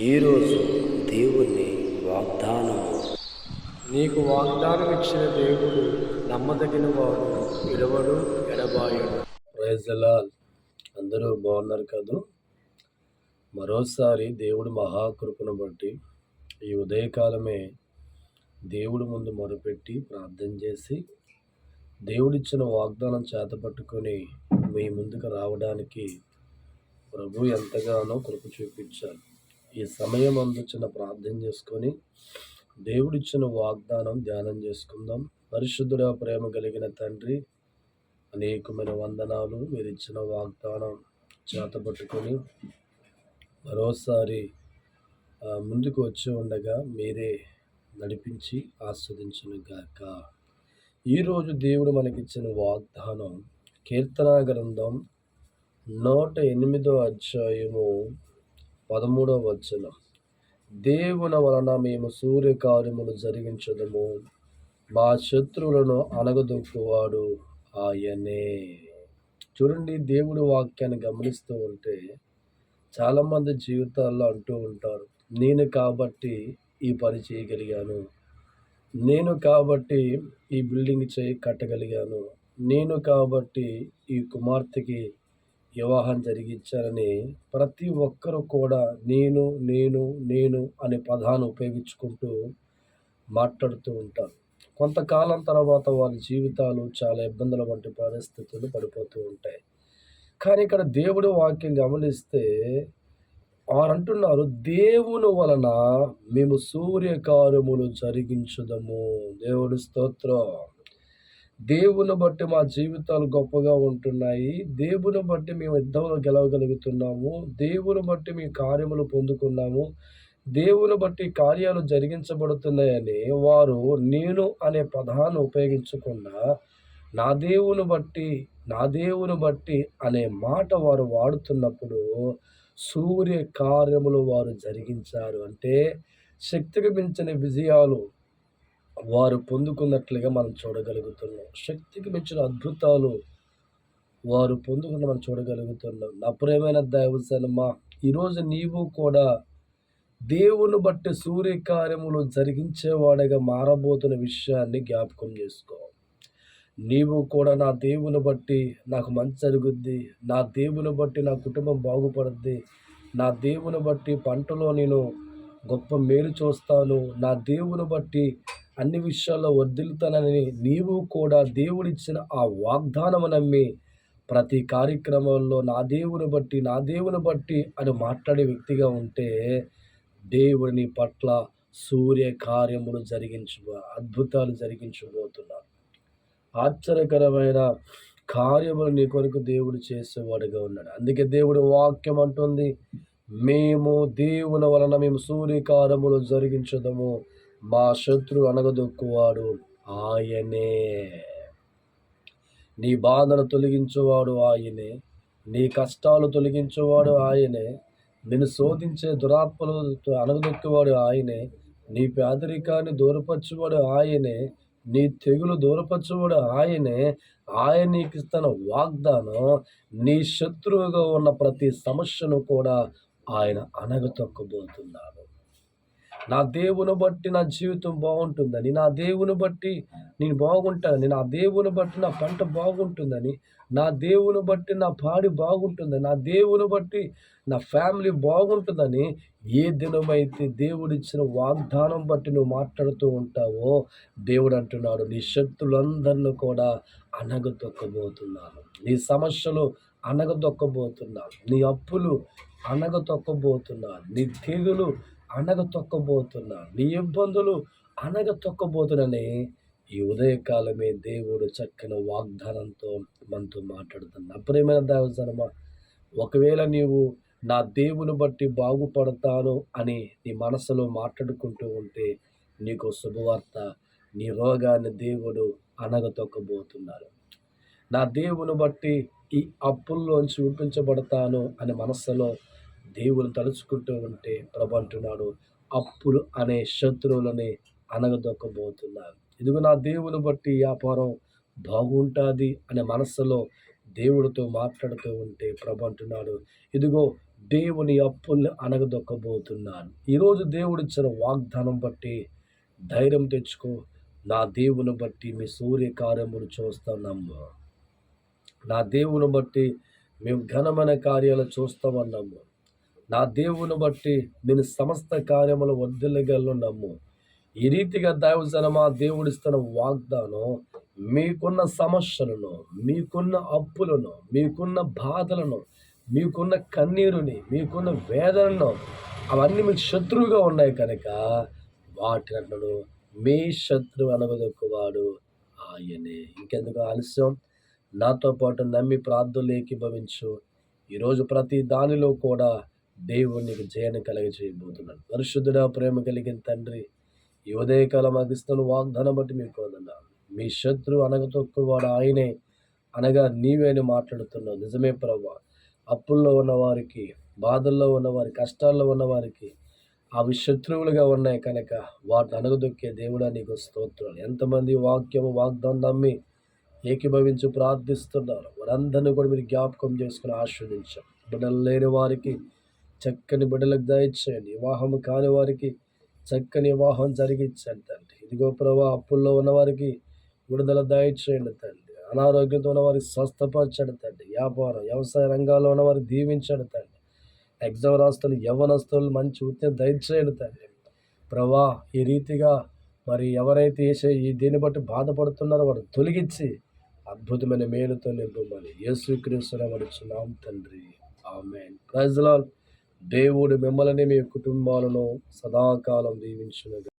ఈరోజు దేవుని వాగ్దానము. నీకు వాగ్దానం ఇచ్చిన దేవుడు నమ్మదగిన వాడు విడవడు ఎడబాయడు. ప్రైజలాల్ అందరూ బాగున్నారు కదా? మరోసారి దేవుడు మహాకృపను బట్టి ఈ ఉదయకాలమే దేవుడి ముందు మొరపెట్టి ప్రార్థన చేసి దేవుడిచ్చిన వాగ్దానం చేతపట్టుకొని మీ ముందుకు రావడానికి ప్రభు ఎంతగానో కృప చూపించారు. ఈ సమయం అందుచిన ప్రార్థన చేసుకొని దేవుడిచ్చిన వాగ్దానం ధ్యానం చేసుకుందాం. పరిశుద్ధుడ ప్రేమ కలిగిన తండ్రి అనేకమైన వందనాలు మీరు ఇచ్చిన వాగ్దానం చేతపట్టుకొని మరోసారి ముందుకు వచ్చి ఉండగా మీరే నడిపించి ఆస్వాదించను గాక ఈరోజు దేవుడు మనకిచ్చిన వాగ్దానం కీర్తనా గ్రంథం నూట ఎనిమిదో అధ్యాయము పదమూడవ వచనం. దేవుని వలన మేము సూర్యకార్యములు జరిగించదము. మా శత్రువులను అనగదొక్కువాడు ఆయనే. చూడండి దేవుడి వాక్యాన్ని గమనిస్తూ ఉంటే చాలామంది జీవితాల్లో అంటూ ఉంటారు నేను కాబట్టి ఈ పని చేయగలిగాను. నేను కాబట్టి ఈ బిల్డింగ్ చేయి కట్టగలిగాను. నేను కాబట్టి ఈ కుమార్తెకి వివాహం జరిగించాలని ప్రతి ఒక్కరు కూడా నేను నేను నేను అనే పదాన్ని ఉపయోగించుకుంటూ మాట్లాడుతూ ఉంటారు. కొంతకాలం తర్వాత వారి జీవితాలు చాలా ఇబ్బందుల వంటి పరిస్థితులు పడిపోతూ ఉంటాయి. కానీ ఇక్కడ దేవుడి వాక్యం గమనిస్తే వారు అంటున్నారు దేవుని వలన మేము సూర్యకార్యములు జరిగించుదము. దేవుడి స్తోత్రం. దేవుని బట్టి మా జీవితాలు గొప్పగా ఉంటున్నాయి. దేవుని బట్టి మేము యుద్ధంలో గెలవగలుగుతున్నాము. దేవుని బట్టి మీ కార్యములు పొందుకున్నాము. దేవుని బట్టి కార్యాలు జరిగించబడుతున్నాయని వారు నేను అనే పదాన్ని ఉపయోగించకుండా నా దేవుని బట్టి నా దేవుని బట్టి అనే మాట వారు వాడుతున్నప్పుడు సూర్య కార్యములు వారు జరిగించారు. అంటే శక్తికి మించిన విజయాలు వారు పొందుకున్నట్లుగా మనం చూడగలుగుతున్నాం. శక్తికి మించిన అద్భుతాలు వారు పొందుకున్న మనం చూడగలుగుతున్నాం. నా ప్రేమైన దైవసనమా ఈరోజు నీవు కూడా దేవుని బట్టి సూర్యకార్యములు జరిగించేవాడిగా మారబోతున్న విషయాన్ని జ్ఞాపకం చేసుకో. నీవు కూడా నా దేవుని బట్టి నాకు మంచి జరుగుద్ది. నా దేవుని బట్టి నా కుటుంబం బాగుపడుద్ది. నా దేవుని బట్టి పంటలో నేను గొప్ప మేలు చూస్తాను. నా దేవుని బట్టి అన్ని విషయాల్లో వర్ధిల్తానని నీవు కూడా దేవుడిచ్చిన ఆ వాగ్దానం నమ్మి ప్రతి కార్యక్రమంలో నా దేవుని బట్టి నా దేవుని బట్టి అని మాట్లాడే వ్యక్తిగా ఉంటే దేవుడిని పట్ల సూర్య కార్యములు జరిగించు అద్భుతాలు జరిగించబోతున్నాను ఆశ్చర్యకరమైన కార్యములు నీ కొరకు దేవుడు చేసేవాడుగా ఉన్నాడు. అందుకే దేవుడు వాక్యం అంటుంది మేము దేవుని వలన మేము సూర్యకారములు జరిగించదము. మా శత్రు అనగదొక్కువాడు ఆయనే. నీ బాధను తొలగించువాడు ఆయనే. నీ కష్టాలు తొలగించువాడు ఆయనే. నిన్ను శోధించే దురాత్మలు అనగదొక్కువాడు ఆయనే. నీ పేదరికాన్ని దూరపరచేవాడు ఆయనే. నీ తెగులు దూరపరచువాడు ఆయనే. ఆయన నీకు ఇస్తున్న వాగ్దానం నీ శత్రువుగా ఉన్న ప్రతి సమస్యను కూడా ఆయన అనగతొక్కబోతున్నాను నా దేవుని బట్టి నా జీవితం బాగుంటుందని నా దేవుని బట్టి నేను బాగుంటానని నా దేవుని బట్టి నా పంట బాగుంటుందని నా దేవుని బట్టి నా పాడి బాగుంటుందని నా దేవుని బట్టి నా ఫ్యామిలీ బాగుంటుందని ఏ దినమైతే దేవుడిచ్చిన వాగ్దానం బట్టి నువ్వు మాట్లాడుతూ ఉంటావో దేవుడు అంటున్నాడు నీ శక్తులందరిని కూడా అనగతొక్కబోతున్నాను నీ సమస్యలు అనగదొక్కబోతున్నాను నీ అప్పులు అనగ అనగతొక్కబోతున్నాను నీ తెగులు అనగతొక్కబోతున్నాను నీ ఇబ్బందులు అనగ అనగతొక్కబోతున్నానని ఈ ఉదయకాలమే దేవుడు చక్కని వాగ్దానంతో మనతో మాట్లాడుతున్నా. అప్పుడేమైనా దేవజనమా ఒకవేళ నీవు నా దేవుని బట్టి బాగుపడతాను అని నీ మనసులో మాట్లాడుకుంటూ ఉంటే నీకు శుభవార్త నీ రోగాన్ని దేవుడు అనగతొక్కబోతున్నారు నా దేవుని బట్టి ఈ అప్పుల్లోంచి విడిపించబడతాను అని మనస్సులో దేవుని తలుచుకుంటూ ఉంటే ప్రభు అంటున్నాడు అప్పులు అనే శత్రువులని అనగదొక్కబోతున్నారు ఇదిగో నా దేవుని బట్టి వ్యాపారం బాగుంటుంది అనే మనస్సులో దేవుడితో మాట్లాడుతూ ఉంటే ప్రభు అంటున్నాడు ఇదిగో దేవుని అప్పుల్ని అనగదొక్కబోతున్నాను ఈరోజు దేవుడిచ్చిన వాగ్దానం బట్టి ధైర్యం తెచ్చుకో నా దేవుని బట్టి మీ సూర్యకార్యములు చూస్తున్నాము నా దేవుని బట్టి మేము ఘనమైన కార్యాలు చూస్తామన్నాము నా దేవుని బట్టి నేను సమస్త కార్యములు వర్ధిల్లగలను ఈ రీతిగా దైవజనమా దేవుడిస్తున్న వాగ్దానం మీకున్న సమస్యలను మీకున్న అప్పులను మీకున్న బాధలను మీకున్న కన్నీరుని మీకున్న వేదనను అవన్నీ మీకు శత్రువుగా ఉన్నాయి కనుక వాటినను మీ శత్రువు అనగదొక్కువాడు ఆయనే. ఇంకెందుకు ఆలస్యం? నాతో పాటు నమ్మి ప్రార్థనలు ఏకీభవించు. ఈరోజు ప్రతి దానిలో కూడా దేవుడు నీకు జయాన్ని కలిగ చేయబోతున్నాడు. పరిశుద్ధుడా ప్రేమ కలిగిన తండ్రి ఈ ఉదయకాలం అగిస్తున్న వాగ్దానం బట్టి మీకు వందనాలు. మీ శత్రువు అనగతొక్కువాడు ఆయనే అనగా నీవే అని మాట్లాడుతున్నావు. నిజమే ప్రభా అప్పుల్లో ఉన్నవారికి బాధల్లో ఉన్నవారి కష్టాల్లో ఉన్నవారికి అవి శత్రువులుగా ఉన్నాయి కనుక వాటిని అనగదొక్కే దేవుడా నీకు స్తోత్రాలు. ఎంతమంది వాక్యము వాగ్దానం నమ్మి ఏకీభవించి ప్రార్థిస్తున్నారు? వారందరినీ కూడా మీరు జ్ఞాపకం చేసుకుని ఆస్వాదించాం బిడ్డలు లేని వారికి చక్కని బిడ్డలకు దయచేయండి. వివాహం కాని వారికి చక్కని వివాహం జరిగించండి తండ్రి. ఇదిగో ప్రభా అప్పుల్లో ఉన్నవారికి విడుదల దయచేయండి తండ్రి. అనారోగ్యంతో ఉన్నవారికి స్వస్థపరచండి తండ్రి. వ్యాపారం వ్యవసాయ రంగాల్లో ఉన్నవారికి దీవించండి తండ్రి. ఎగ్జామ్ రాస్తులు యవనస్తులు మంచి ఉత్తేజం దయచేయండి తండ్రి. ప్రభా ఈ రీతిగా మరి ఎవరైతే వేసే ఈ దీన్ని బట్టి బాధపడుతున్నారో వారు తొలగించి అద్భుతమైన మేలుతో నింపమని యేసుక్రీస్తుని మడుచున్నాం తండ్రి. ఆమె ప్రజలాల్ దేవుడు మిమ్మల్ని మీ కుటుంబాలను సదాకాలం దీవించును